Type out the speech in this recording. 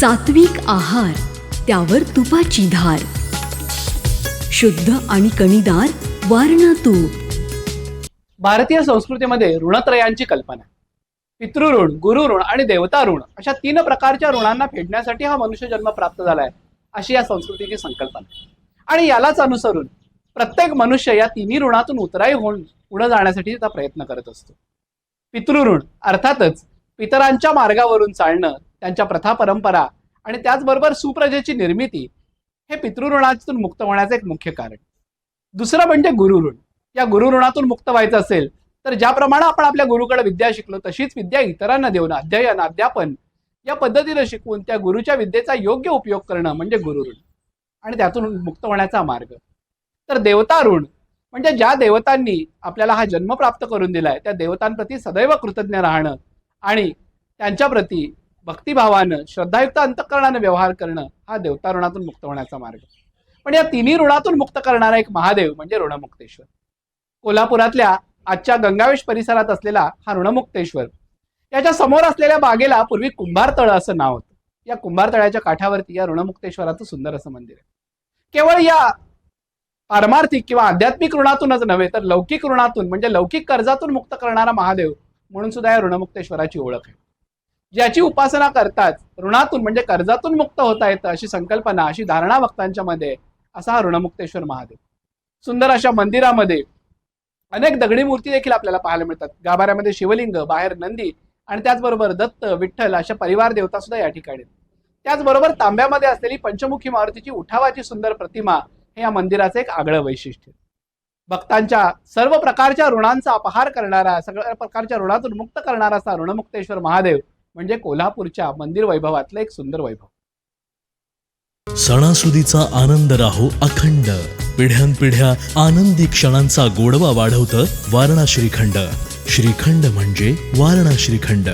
सात्विक आहार त्यावर तुपाची धार. शुद्ध आणि कणीदार वारणा तूप भारतीय संस्कृतीमध्ये ऋणत्रयांची कल्पना. पितृऋण गुरुऋण आणि देवता ऋण अशा तीन प्रकारच्या ऋणांना फेडण्यासाठी हा मनुष्य जन्म प्राप्त झालाय अशी या संस्कृतीची संकल्पना. आणि यालाच अनुसरून प्रत्येक मनुष्य या तिन्ही ऋणातून उतराई होऊन पुढे जाण्यासाठी त्याचा प्रयत्न करत असतो. पितृऋण अर्थातच पितरांच्या मार्गावरून चालणं त्यांच्या प्रथा परंपरा आणि त्याचबरोबर सुप्रजेची निर्मिती हे पितृऋणातून मुक्त होण्याचं एक मुख्य कारण. दुसरं म्हणजे गुरुऋण. या गुरुऋणातून मुक्त व्हायचं असेल तर ज्याप्रमाणे आपण आपल्या गुरुकडे विद्या शिकलो तशीच विद्या इतरांना देऊन अध्ययन अध्यापन या पद्धतीनं शिकवून त्या गुरुच्या विद्येचा योग्य उपयोग करणं म्हणजे गुरुऋण. आणि त्यातून मुक्त होण्याचा मार्ग. तर देवता ऋण म्हणजे ज्या देवतांनी आपल्याला हा जन्म प्राप्त करून दिलाय त्या देवतांप्रती सदैव कृतज्ञ राहणं आणि त्यांच्याप्रती भक्तिभावानं श्रद्धायुक्त अंतकरणानं व्यवहार करणं हा देवता ऋणातून मुक्त होण्याचा मार्ग. पण या तिन्ही ऋणातून मुक्त करणारा एक महादेव म्हणजे ऋणमुक्तेश्वर. कोल्हापुरातल्या आजच्या गंगावेश परिसरात असलेला हा ऋणमुक्तेश्वर याच्या समोर असलेल्या बागेला पूर्वी कुंभार तळ असं नाव होतं. या कुंभार तळ्याच्या काठावरती या ऋणमुक्तेश्वराचं सुंदर असं मंदिर आहे. केवळ या पारमार्थिक किंवा आध्यात्मिक ऋणातूनच नव्हे तर लौकिक ऋणातून म्हणजे लौकिक कर्जातून मुक्त करणारा महादेव म्हणून सुद्धा या ऋणमुक्तेश्वराची ओळख आहे. ज्याची उपासना करताच ऋणातून म्हणजे कर्जातून मुक्त होता येतं अशी संकल्पना अशी धारणा भक्तांच्या मध्ये असा हा ऋणमुक्तेश्वर महादेव. सुंदर अशा मंदिरामध्ये अनेक दगडी मूर्ती देखील आपल्याला पाहायला मिळतात. गाभाऱ्यामध्ये शिवलिंग बाहेर नंदी आणि त्याचबरोबर दत्त विठ्ठल अशा परिवार देवता सुद्धा या ठिकाणी. त्याचबरोबर तांब्यामध्ये असलेली पंचमुखी मारुतीची उठावाची सुंदर प्रतिमा हे या मंदिराचं एक आगळं वैशिष्ट्य. भक्तांच्या सर्व प्रकारच्या ऋणांचा अपहार करणारा सगळ्या प्रकारच्या ऋणातून मुक्त करणारा असा ऋणमुक्तेश्वर महादेव म्हणजे कोल्हापूरच्या मंदिर वैभवातलं एक सुंदर वैभव. सणासुदीचा आनंद राहो अखंड. पिढ्यानपिढ्या आनंदी क्षणांचा गोडवा वाढवतं वारणा श्रीखंड श्रीखंड म्हणजे वारणा श्रीखंड